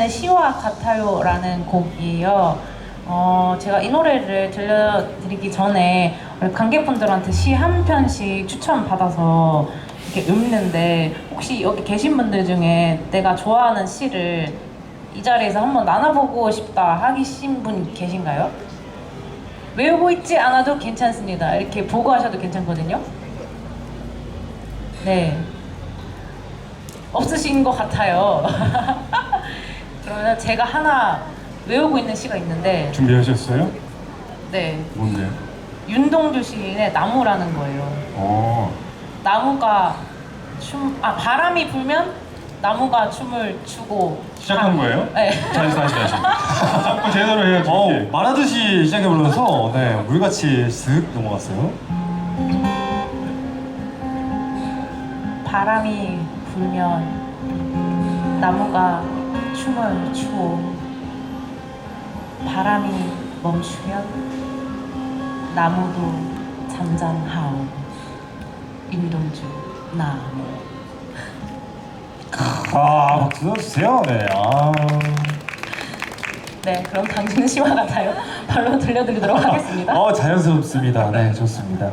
노래는 시와 같아요라는 곡이에요. 어, 제가 이 노래를 들려드리기 전에 우리 관객분들한테 시 한 편씩 추천 받아서 이렇게 읊는데 혹시 여기 계신 분들 중에 내가 좋아하는 시를 이 자리에서 한번 나눠보고 싶다 하신 분 계신가요? 외우고 있지 않아도 괜찮습니다. 이렇게 보고 하셔도 괜찮거든요. 네. 없으신 것 같아요. 그러면 제가 하나 외우고 있는 시가 있는데, 준비하셨어요? 네. 뭔데요? 윤동주 시인의 나무라는 거예요. 어. 나무가 춤, 아, 바람이 불면 나무가 춤을 추고. 시작한 바- 거예요? 네. 다시 다시 다시. 자꾸 제대로 해야지. 어. 말하듯이 시작해 불러서 네 물같이 쓱 넘어갔어요. 바람이 불면 나무가 춤을 추고 바람이 멈추면 나무도 잠잠하오 윤동주 나무 아 박수 주세요. 네. 아. 네 그럼 당신은 시와 같아요 바로 들려드리도록 하겠습니다 어 자연스럽습니다. 네 좋습니다.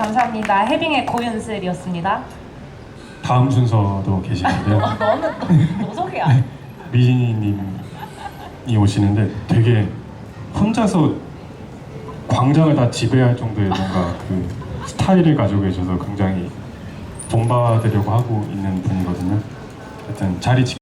감사합니다. 해빙의 고윤슬이었습니다. 다음 순서도 계시는데요. 너는 너, 너 소개야. 미진이님이 오시는데 되게 혼자서 광장을 다 지배할 정도의 뭔가 그 스타일을 가지고 계셔서 굉장히 본받으려고 하고 있는 분이거든요. 하여튼 자리 지